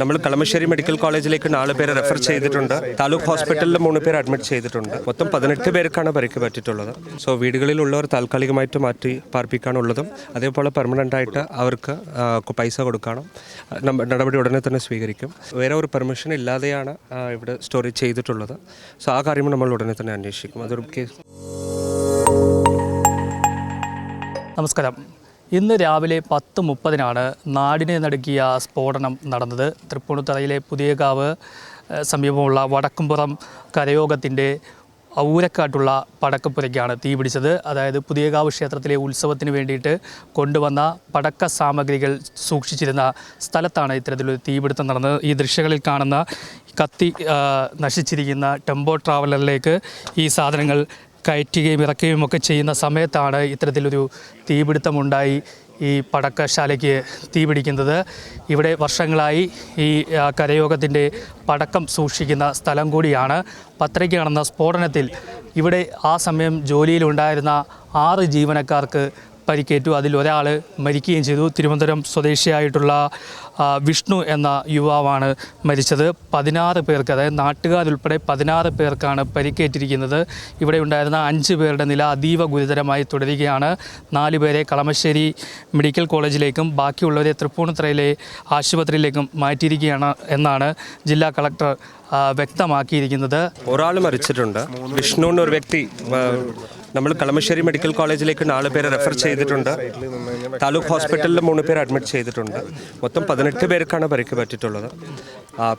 നമ്മൾ കളമശ്ശേരി മെഡിക്കൽ കോളേജിലേക്ക് നാല് പേരെ റെഫർ ചെയ്തിട്ടുണ്ട്. താലൂക്ക് ഹോസ്പിറ്റലിൽ മൂന്ന് പേര് അഡ്മിറ്റ് ചെയ്തിട്ടുണ്ട്. മൊത്തം പതിനെട്ട് പേർക്കാണ് പരിക്ക് പറ്റിയിട്ടുള്ളത്. സോ വീടുകളിലുള്ളവർ താൽക്കാലികമായിട്ട് മാറ്റി പാർപ്പിക്കാനുള്ളതും അതേപോലെ പെർമനന്റ് ആയിട്ട് അവർക്ക് പൈസ കൊടുക്കണം. നടപടി ഉടനെ തന്നെ സ്വീകരിക്കും. വേറെ ഒരു പെർമിഷൻ ഇല്ലാതെയാണ് ഇവിടെ സ്റ്റോറി ചെയ്തിട്ടുള്ളത്. സോ ആ കാര്യം നമ്മൾ ഉടനെ തന്നെ അന്വേഷിക്കും. അതൊരു കേസ് നമസ്കാരം. ഇന്ന് രാവിലെ പത്ത് മുപ്പതിനാണ് നാടിനെ നടുക്കിയ സ്ഫോടനം നടന്നത്. തൃപ്പൂണിത്തറയിലെ പുതിയകാവ് സമീപമുള്ള വടക്കുംപുറം കരയോഗത്തിന്റെ ഊരക്കാട്ടുള്ള പടക്കപ്പുരയ്ക്കാണ് തീ പിടിച്ചത്. അതായത് പുതിയകാവ് ക്ഷേത്രത്തിലെ ഉത്സവത്തിന് വേണ്ടിയിട്ട് കൊണ്ടുവന്ന പടക്ക സാമഗ്രികൾ സൂക്ഷിച്ചിരുന്ന സ്ഥലത്താണ് ഇത്തരത്തിലൊരു തീപിടുത്തം നടന്നത്. ഈ ദൃശ്യങ്ങളിൽ കാണുന്ന കത്തി നശിച്ചിരിക്കുന്ന ടെമ്പോ ട്രാവലറിലേക്ക് ഈ സാധനങ്ങൾ കയറ്റുകയും ഇറക്കുകയും ഒക്കെ ചെയ്യുന്ന സമയത്താണ് ഇത്തരത്തിലൊരു തീപിടുത്തമുണ്ടായി ഈ പടക്കശാലയ്ക്ക് തീ പിടിക്കുന്നത് ഇവിടെ വർഷങ്ങളായി ഈ കരയോഗത്തിന്റെ പടക്കം സൂക്ഷിക്കുന്ന സ്ഥലം കൂടിയാണ്. പത്രയ്ക്ക് നടന്ന സ്ഫോടനത്തിൽ ഇവിടെ ആ സമയം ജോലിയിലുണ്ടായിരുന്ന ആറ് ജീവനക്കാർക്ക് പരിക്കേറ്റു. അതിൽ ഒരാൾ മരിക്കുകയും ചെയ്തു. തിരുവനന്തപുരം സ്വദേശിയായിട്ടുള്ള വിഷ്ണു എന്ന യുവാവാണ് മരിച്ചത്. പതിനാറ് പേർക്ക് അതായത് നാട്ടുകാരുൾപ്പെടെ പതിനാറ് പേർക്കാണ് പരിക്കേറ്റിരിക്കുന്നത്. ഇവിടെ ഉണ്ടായിരുന്ന അഞ്ച് പേരുടെ നില അതീവ ഗുരുതരമായി തുടരുകയാണ്. നാല് പേരെ കളമശ്ശേരി മെഡിക്കൽ കോളേജിലേക്കും ബാക്കിയുള്ളവരെ തൃപ്പൂണിത്തറയിലെ ആശുപത്രിയിലേക്കും മാറ്റിയിരിക്കുകയാണ് എന്നാണ് ജില്ലാ കളക്ടർ വ്യക്തമാക്കിയിരിക്കുന്നത്. ഒരാൾ മരിച്ചിട്ടുണ്ട്. വിഷ്ണു എന്നൊരു വ്യക്തി നമ്മൾ കളമശ്ശേരി മെഡിക്കൽ കോളേജിലേക്ക് നാല് പേരെ റെഫർ ചെയ്തിട്ടുണ്ട്. താലൂക്ക് ഹോസ്പിറ്റലിൽ മൂന്ന് പേര് അഡ്മിറ്റ് ചെയ്തിട്ടുണ്ട്. മൊത്തം പതിനെട്ട് പേർക്കാണ് പരിക്ക് പറ്റിയിട്ടുള്ളത്.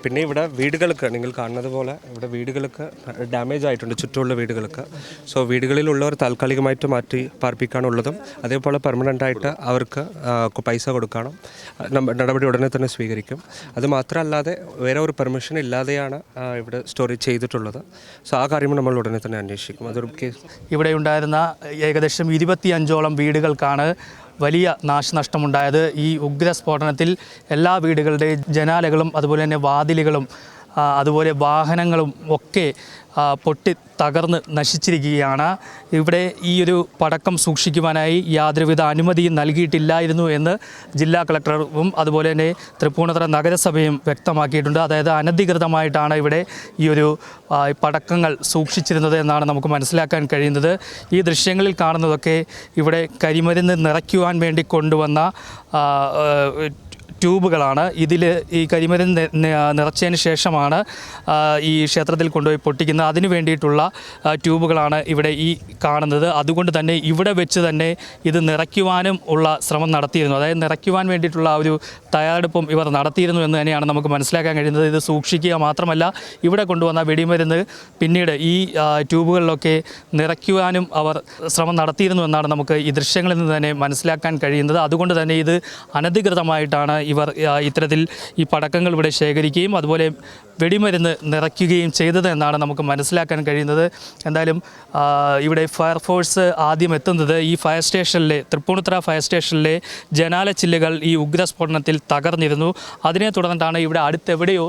പിന്നെ ഇവിടെ വീടുകൾക്ക് നിങ്ങൾ കാണുന്നത് പോലെ ഇവിടെ വീടുകൾക്ക് ഡാമേജ് ആയിട്ടുണ്ട് ചുറ്റുമുള്ള വീടുകൾക്ക്. സോ വീടുകളിലുള്ളവർ താൽക്കാലികമായിട്ട് മാറ്റി പാർപ്പിക്കാനുള്ളതും അതേപോലെ പെർമനന്റ് ആയിട്ട് അവർക്ക് പൈസ കൊടുക്കണം നടപടി ഉടനെ തന്നെ സ്വീകരിക്കും. അത് മാത്രമല്ലാതെ വേറെ ഒരു പെർമിഷൻ ഇല്ലാതെയാണ് ഇവിടെ സ്റ്റോറി ചെയ്തിട്ടുള്ളത്. സോ ആ കാര്യം നമ്മൾ ഉടനെ തന്നെ അന്വേഷിക്കും. അതൊരു കേസ് ഇവിടെ ഉണ്ടായിരുന്ന ഏകദേശം ഇരുപത്തിയഞ്ചോളം വീടുകൾക്കാണ് വലിയ നാശനഷ്ടമുണ്ടായത് ഈ ഉഗ്ര സ്ഫോടനത്തിൽ എല്ലാ വീടുകളുടെ ജനാലകളും അതുപോലെ തന്നെ വാതിലുകളും അതുപോലെ വാഹനങ്ങളും ഒക്കെ പൊട്ടി തകർന്ന് നശിച്ചിരിക്കുകയാണ്. ഇവിടെ ഈ ഒരു പടക്കം സൂക്ഷിക്കുവാനായി യാതൊരുവിധ അനുമതിയും നൽകിയിട്ടില്ലായിരുന്നു എന്ന് ജില്ലാ കളക്ടറും അതുപോലെ തന്നെ തൃപ്പൂണിത്തറ നഗരസഭയും വ്യക്തമാക്കിയിട്ടുണ്ട്. അതായത് അനധികൃതമായിട്ടാണ് ഇവിടെ ഈ ഒരു പടക്കങ്ങൾ സൂക്ഷിച്ചിരുന്നത് എന്നാണ് നമുക്ക് മനസ്സിലാക്കാൻ കഴിയുന്നത്. ഈ ദൃശ്യങ്ങളിൽ കാണുന്നതൊക്കെ ഇവിടെ കരിമരുന്ന് നിറയ്ക്കുവാൻ വേണ്ടി കൊണ്ടുവന്ന ട്യൂബുകളാണ്. ഇതിൽ ഈ കരിമരുന്ന് നിറച്ചതിന് ശേഷമാണ് ഈ ക്ഷേത്രത്തിൽ കൊണ്ടുപോയി പൊട്ടിക്കുന്നത്. അതിന് വേണ്ടിയിട്ടുള്ള ട്യൂബുകളാണ് ഇവിടെ ഈ കാണുന്നത്. അതുകൊണ്ട് തന്നെ ഇവിടെ വെച്ച് തന്നെ ഇത് നിറയ്ക്കുവാനും ഉള്ള ശ്രമം നടത്തിയിരുന്നു. അതായത് നിറയ്ക്കുവാൻ വേണ്ടിയിട്ടുള്ള ഒരു തയ്യാറെടുപ്പും ഇവർ നടത്തിയിരുന്നു എന്ന് തന്നെയാണ് നമുക്ക് മനസ്സിലാക്കാൻ കഴിയുന്നത്. ഇത് സൂക്ഷിക്കുക മാത്രമല്ല ഇവിടെ കൊണ്ടുവന്ന വെടിമരുന്ന് പിന്നീട് ഈ ട്യൂബുകളിലൊക്കെ നിറയ്ക്കുവാനും അവർ ശ്രമം നടത്തിയിരുന്നു എന്നാണ് നമുക്ക് ഈ ദൃശ്യങ്ങളിൽ നിന്ന് തന്നെ മനസ്സിലാക്കാൻ കഴിയുന്നത്. അതുകൊണ്ട് തന്നെ ഇത് അനധികൃതമായിട്ടാണ് ഇവർ ഇത്തരത്തിൽ ഈ പടക്കങ്ങൾ ഇവിടെ ശേഖരിക്കുകയും അതുപോലെ വെടിമരുന്ന് നിറയ്ക്കുകയും ചെയ്തത് എന്നാണ് നമുക്ക് മനസ്സിലാക്കാൻ കഴിയുന്നത്. എന്തായാലും ഇവിടെ ഫയർഫോഴ്സ് ആദ്യം എത്തുന്നത് ഈ ഫയർ സ്റ്റേഷനിലെ തൃപ്പൂണിത്തുറ ഫയർ സ്റ്റേഷനിലെ ജനാല ചില്ലുകൾ ഈ ഉഗ്രസ്ഫോടനത്തിൽ തകർന്നിരുന്നു. അതിനെ തുടർന്നിട്ടാണ് ഇവിടെ അടുത്തെവിടെയോ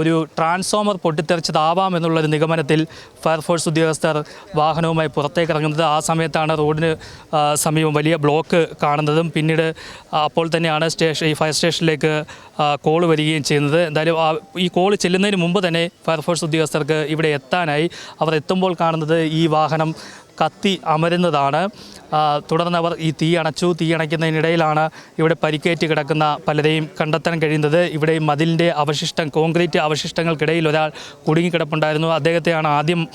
ഒരു ട്രാൻസ്ഫോമർ പൊട്ടിത്തെറിച്ചതാവാം എന്നുള്ളൊരു നിഗമനത്തിൽ ഫയർഫോഴ്സ് ഉദ്യോഗസ്ഥർ വാഹനവുമായി പുറത്തേക്ക് ഇറങ്ങുന്നത് ആ സമയത്താണ് റോഡിന് സമീപം വലിയ ബ്ലോക്ക് കാണുന്നതും. പിന്നീട് അപ്പോൾ തന്നെയാണ് സ്റ്റേഷൻ ഈ ഫയർ സ്റ്റേഷനിലേക്ക് കോൾ വരികയും ചെയ്യുന്നത്. എന്തായാലും ഈ കോൾ ചെല്ലുന്നതിന് മുമ്പ് തന്നെ ഫയർഫോഴ്സ് ഉദ്യോഗസ്ഥർക്ക് ഇവിടെ എത്താനായി. അവർ എത്തുമ്പോൾ കാണുന്നത് ഈ വാഹനം കത്തി അമരുന്നതാണ്. തുടർന്ന് അവർ ഈ തീ അണച്ചു. തീ അണയ്ക്കുന്നതിനിടയിലാണ് ഇവിടെ പരിക്കേറ്റ് കിടക്കുന്ന പലരെയും കണ്ടെത്താൻ കഴിയുന്നത്. ഇവിടെ മതിലിന്റെ അവശിഷ്ടം കോൺക്രീറ്റ് അവശിഷ്ടങ്ങൾക്കിടയിൽ ഒരാൾ കുടുങ്ങിക്കിടപ്പുണ്ടായിരുന്നു. അദ്ദേഹത്തെയാണ് ആദ്യം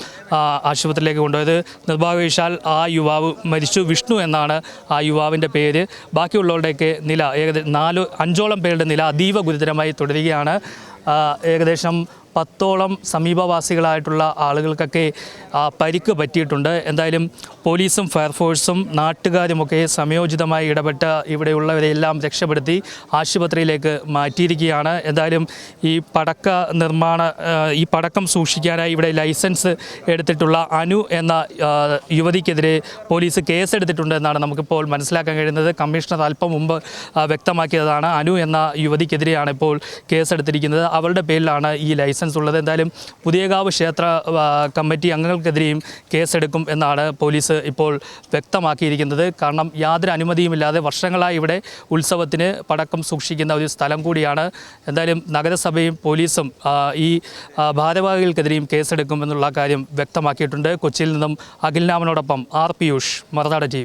ആശുപത്രിയിലേക്ക് കൊണ്ടുപോയത്. നിർഭാഗ്യവശാൽ ആ യുവാവ് മരിച്ചു. വിഷ്ണു എന്നാണ് ആ യുവാവിന്റെ പേര്. ബാക്കിയുള്ളവരുടെയൊക്കെ നില ഏകദേശം നാല് അഞ്ചോളം പേരുടെ നില അതീവ ഗുരുതരമായി തുടരുകയാണ്. ഏകദേശം പത്തോളം സമീപവാസികളായിട്ടുള്ള ആളുകൾക്കൊക്കെ പരിക്ക് പറ്റിയിട്ടുണ്ട്. എന്തായാലും പോലീസും ഫയർഫോഴ്സും നാട്ടുകാരുമൊക്കെ സമയോചിതമായി ഇടപെട്ട് ഇവിടെയുള്ളവരെല്ലാം രക്ഷപ്പെടുത്തി ആശുപത്രിയിലേക്ക് മാറ്റിയിരിക്കുകയാണ്. എന്തായാലും ഈ പടക്ക നിർമ്മാണ ഈ പടക്കം സൂക്ഷിക്കാനായി ഇവിടെ ലൈസൻസ് എടുത്തിട്ടുള്ള അനു എന്ന യുവതിക്കെതിരെ പോലീസ് കേസെടുത്തിട്ടുണ്ട് എന്നാണ് നമുക്കിപ്പോൾ മനസ്സിലാക്കാൻ കഴിയുന്നത്. കമ്മീഷണർ അല്പം മുമ്പ് വ്യക്തമാക്കിയതാണ്. അനു എന്ന യുവതിക്കെതിരെയാണ് ഇപ്പോൾ കേസെടുത്തിരിക്കുന്നത്. അവളുടെ പേരിലാണ് ഈ ലൈസൻസ് ഇൻഫർമേഷൻസ് ഉള്ളത്. എന്തായാലും പുതിയകാവ് ക്ഷേത്ര കമ്മിറ്റി അംഗങ്ങൾക്കെതിരെയും കേസെടുക്കും എന്നാണ് പോലീസ് ഇപ്പോൾ വ്യക്തമാക്കിയിരിക്കുന്നത്. കാരണം യാതൊരു അനുമതിയുമില്ലാതെ വർഷങ്ങളായി ഇവിടെ ഉത്സവത്തിന് പടക്കം സൂക്ഷിക്കുന്ന ഒരു സ്ഥലം കൂടിയാണ്. എന്തായാലും നഗരസഭയും പോലീസും ഈ ഭാരവാഹികൾക്കെതിരെയും കേസെടുക്കും എന്നുള്ള കാര്യം വ്യക്തമാക്കിയിട്ടുണ്ട്. കൊച്ചിയിൽ നിന്നും അഖിൽനാമനോടൊപ്പം ആർ പിയൂഷ് മറുനാട് ടി